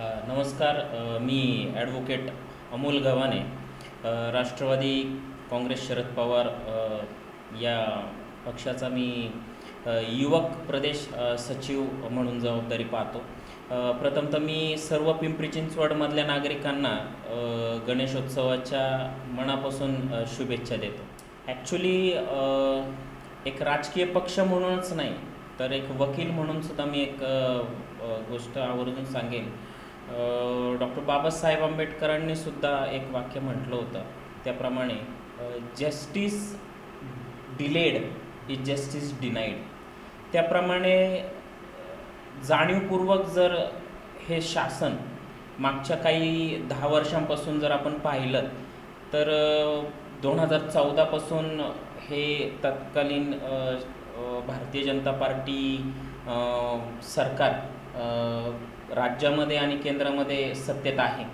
नमस्कार मी ॲडव्होकेट अमोल गव्हाणे राष्ट्रवादी काँग्रेस शरद पवार या पक्षाचा मी युवक प्रदेश सचिव म्हणून जबाबदारी पाहतो. प्रथमतः मी सर्व पिंपरी चिंचवडमधल्या नागरिकांना गणेशोत्सवाच्या मनापासून शुभेच्छा देतो. ॲक्च्युली एक राजकीय पक्ष म्हणूनच नाही तर एक वकील म्हणून सुद्धा मी एक गोष्ट आवर्जून सांगेन. डॉक्टर बाबासाहेब आंबेडकरांनी सुद्धा एक वाक्य म्हटलं होतं. त्याप्रमाणे justice delayed is justice denied त्याप्रमाणे जाणीवपूर्वक जर हे शासन मागच्या काही दहा वर्षांपासून जर आपण पाहिलं तर दोन हजार चौदापासून हे तत्कालीन भारतीय जनता पार्टी सरकार राज्यामध्ये आणि केंद्रामध्ये सत्तेत आहे.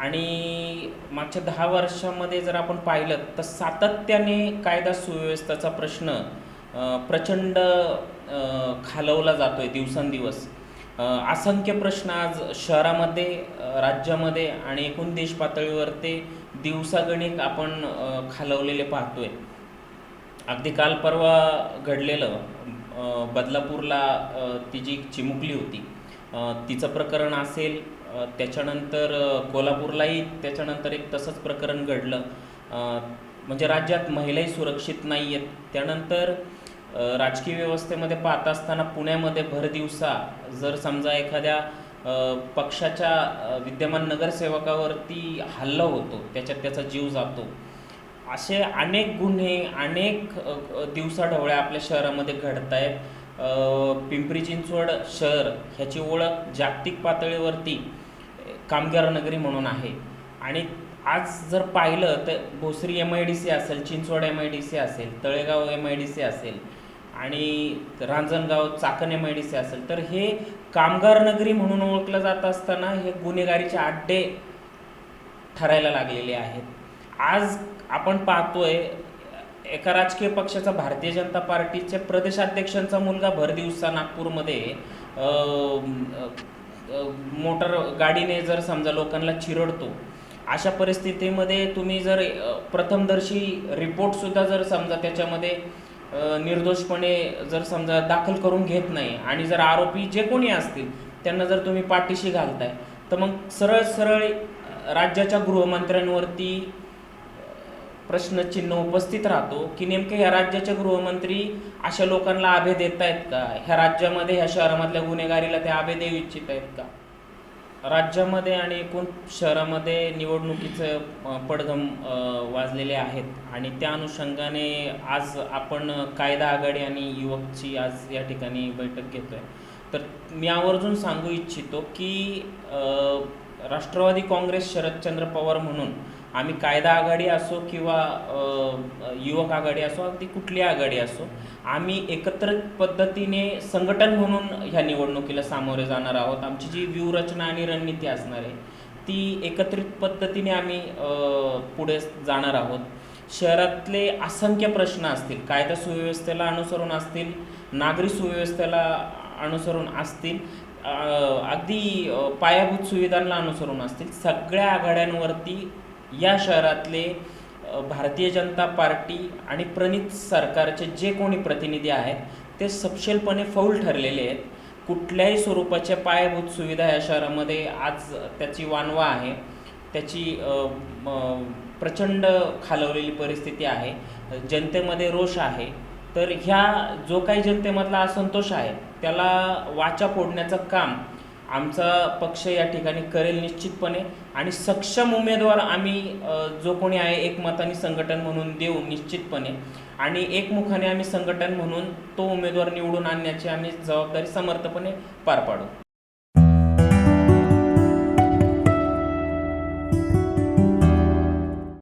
आणि मागच्या दहा वर्षामध्ये जर आपण पाहिलं तर सातत्याने कायदा सुव्यवस्थेचा प्रश्न प्रचंड खालवला जातो आहे दिवसेंदिवस असंख्य प्रश्न आज शहरामध्ये राज्यामध्ये आणि एकूण देश पातळीवर ते दिवसागणिक आपण खालवलेले पाहतो आहे अगदी काल परवा घडलेलं बदलापूरला ती जी चिमुकली होती तिचं प्रकरण असेल त्याच्यानंतर कोल्हापूरलाही त्याच्यानंतर एक तसंच प्रकरण घडलं. म्हणजे राज्यात महिलाही सुरक्षित नाही आहेत त्यानंतर राजकीय व्यवस्थेमध्ये पाहत असताना पुण्यामध्ये भर दिवसा जर समजा एखाद्या पक्षाच्या विद्यमान नगरसेवकावरती हल्ला होतो त्याच्यात त्याचा जीव जातो. असे अनेक गुन्हे अनेक दिवसाढवळ्या आपल्या शहरामध्ये घडत आहेत पिंपरी चिंचवड शहर ह्याची ओळख जागतिक पातळीवरती कामगार नगरी म्हणून आहे. आणि आज जर पाहिलं तर Bhosari M I D C असेल Chinchwad M I D C असेल Talegaon M I D C असेल आणि Ranjangaon Chakan M I D C असेल तर हे कामगार नगरी म्हणून ओळखलं जात असताना हे गुन्हेगारीचे अड्डे ठरायला लागलेले आहेत. आज आपण पाहतोय एका राजकीय पक्षाचा भारतीय जनता पार्टीच्या प्रदेशाध्यक्षांचा मुलगा भर दिवसा नागपूरमध्ये मोटर गाडीने जर समजा लोकांना चिरडतो अशा परिस्थितीमध्ये तुम्ही जर प्रथमदर्शी रिपोर्टसुद्धा जर समजा त्याच्यामध्ये निर्दोषपणे जर समजा दाखल करून घेत नाही आणि जर आरोपी जे कोणी असतील त्यांना जर तुम्ही पाठीशी घालताय तर मग सरळ सरळ राज्याच्या गृहमंत्र्यांवरती प्रश्नचिन्ह उपस्थित राहतो की नेमके ह्या राज्याचे गृहमंत्री अशा लोकांना आभे देत आहेत का? ह्या राज्यामध्ये ह्या शहरामधल्या गुन्हेगारीला ते आभे देऊ इच्छित आहेत का? राज्यामध्ये आणि एकूण शहरामध्ये निवडणुकीचं पडघम वाजलेले आहेत आणि त्या अनुषंगाने आज आपण कायदा आघाडी आणि युवकची आज या ठिकाणी बैठक घेतोय. तर मी आवर्जून सांगू इच्छितो की राष्ट्रवादी काँग्रेस शरदचंद्र पवार म्हणून आम्ही कायदा आघाडी असो किंवा युवक आघाडी असो अगदी कुठली आघाडी असो आम्ही एकत्रित पद्धतीने संघटन म्हणून ह्या निवडणुकीला सामोरे जाणार आहोत. आमची जी व्यूहरचना आणि रणनीती असणार आहे ती एकत्रित पद्धतीने आम्ही पुढे जाणार आहोत. शहरातले असंख्य प्रश्न असतील कायदा सुव्यवस्थेला अनुसरून असतील नागरी सुव्यवस्थेला अनुसरून असतील अगदी पायाभूत सुविधांना अनुसरून असतील सगळ्या आघाड्यांवरती या शहरातले भारतीय जनता पार्टी आणि प्रणित सरकारचे जे कोणी प्रतिनिधी आहेत ते सपशेलपणे फौल ठरलेले आहेत. कुठल्याही स्वरूपाच्या पायाभूत सुविधा या शहरामध्ये आज त्याची वानवा आहे. त्याची प्रचंड खालवलेली परिस्थिती आहे. जनतेमध्ये रोष आहे. तर ह्या जो काही जनतेमधला असंतोष आहे त्याला वाचा फोडण्याचं काम आमचा पक्ष या ठिकाणी करेल निश्चितपणे आणि सक्षम उमेदवार आम्ही जो कोणी आहे एकमताने संघटन म्हणून देऊ निश्चितपणे. आणि एकमुखाने आम्ही संघटन म्हणून तो उमेदवार निवडून आणण्याची आम्ही जबाबदारी समर्थपणे पार पाडू.